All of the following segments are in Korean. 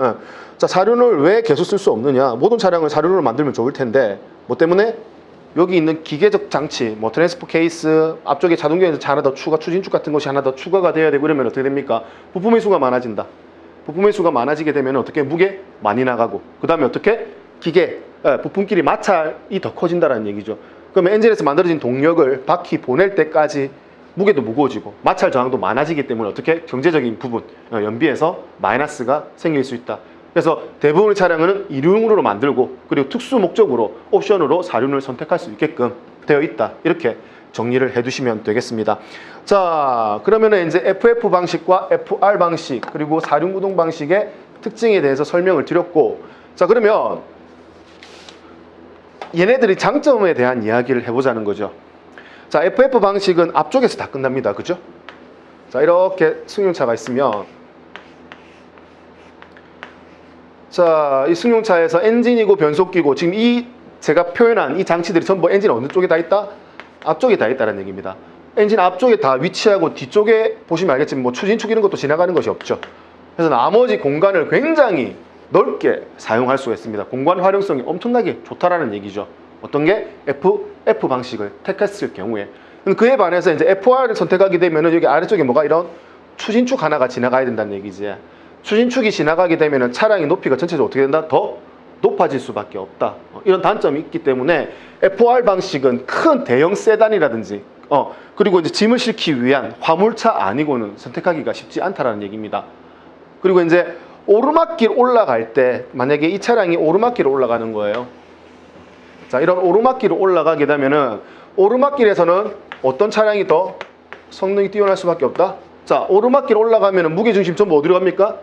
예. 자, 사륜을 왜 계속 쓸 수 없느냐? 모든 차량을 사륜으로 만들면 좋을 텐데 뭐 때문에 여기 있는 기계적 장치, 뭐 트랜스포 케이스, 앞쪽에 자동경에서 하나 더 추가, 추진축 같은 것이 하나 더 추가가 돼야 되고 이러면 어떻게 됩니까? 부품의 수가 많아진다. 부품의 수가 많아지게 되면 어떻게 무게 많이 나가고 그 다음에 어떻게 기계, 예, 부품끼리 마찰이 더 커진다는 얘기죠. 그러면 엔진에서 만들어진 동력을 바퀴 보낼 때까지 무게도 무거워지고 마찰 저항도 많아지기 때문에 어떻게 경제적인 부분 어, 연비에서 마이너스가 생길 수 있다. 그래서 대부분의 차량은 이륜으로 만들고 그리고 특수 목적으로 옵션으로 사륜을 선택할 수 있게끔 되어 있다. 이렇게 정리를 해두시면 되겠습니다. 자, 그러면은 이제 FF 방식과 FR 방식 그리고 사륜 구동 방식의 특징에 대해서 설명을 드렸고, 자 그러면 얘네들의 장점에 대한 이야기를 해보자는 거죠. 자, FF 방식은 앞쪽에서 다 끝납니다. 그죠? 자, 이렇게 승용차가 있으면 자, 이 승용차에서 엔진이고 변속기고 지금 이 제가 표현한 이 장치들이 전부 엔진 어느 쪽에 다 있다? 앞쪽에 다 있다는 얘기입니다. 엔진 앞쪽에 다 위치하고 뒤쪽에 보시면 알겠지만 뭐 추진축 이런 것도 지나가는 것이 없죠. 그래서 나머지 공간을 굉장히 넓게 사용할 수가 있습니다. 공간 활용성이 엄청나게 좋다라는 얘기죠. 어떤 게 F, F 방식을 택했을 경우에 그에 반해서 이제 FR을 선택하게 되면 은 여기 아래쪽에 뭐가 이런 추진축 하나가 지나가야 된다는 얘기지. 추진축이 지나가게 되면 은 차량의 높이가 전체적으로 어떻게 된다? 더 높아질 수밖에 없다. 어, 이런 단점이 있기 때문에 FR 방식은 큰 대형 세단이라든지 어 그리고 이제 짐을 싣기 위한 화물차 아니고는 선택하기가 쉽지 않다라는 얘기입니다. 그리고 이제 오르막길 올라갈 때 만약에 이 차량이 오르막길을 올라가는 거예요. 자, 이런 오르막길을 올라가게 되면은 오르막길에서는 어떤 차량이 더 성능이 뛰어날 수밖에 없다? 자, 오르막길 올라가면은 무게중심 전부 어디로 갑니까?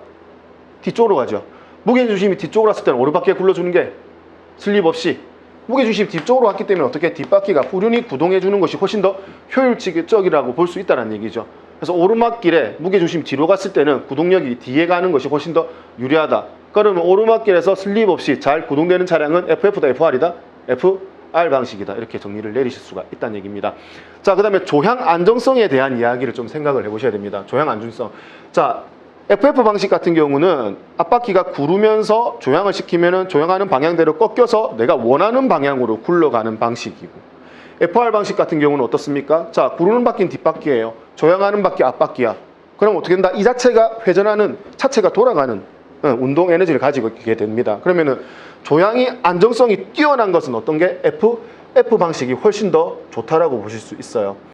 뒤쪽으로 가죠. 무게중심이 뒤쪽으로 왔을 때는 오르막길에 굴러주는 게 슬립 없이 무게중심이 뒤쪽으로 왔기 때문에 어떻게 뒷바퀴가 후륜이 구동해 주는 것이 훨씬 더 효율적이라고 볼 수 있다는 얘기죠. 그래서 오르막길에 무게중심 뒤로 갔을 때는 구동력이 뒤에 가는 것이 훨씬 더 유리하다. 그러면 오르막길에서 슬립 없이 잘 구동되는 차량은 FF다 FR이다? FR 방식이다. 이렇게 정리를 내리실 수가 있다는 얘기입니다. 자, 그 다음에 조향 안정성에 대한 이야기를 좀 생각을 해보셔야 됩니다. 조향 안정성. 자, FF 방식 같은 경우는 앞바퀴가 구르면서 조향을 시키면 은 조향하는 방향대로 꺾여서 내가 원하는 방향으로 굴러가는 방식이고 FR 방식 같은 경우는 어떻습니까? 자, 구르는 바퀴는 뒷바퀴예요. 조향하는 바퀴 앞바퀴야. 그럼 어떻게 된다? 이 자체가 회전하는 차체가 돌아가는 어, 운동 에너지를 가지고 있게 됩니다. 그러면은 조향이 안정성이 뛰어난 것은 어떤 게 F F 방식이 훨씬 더 좋다라고 보실 수 있어요.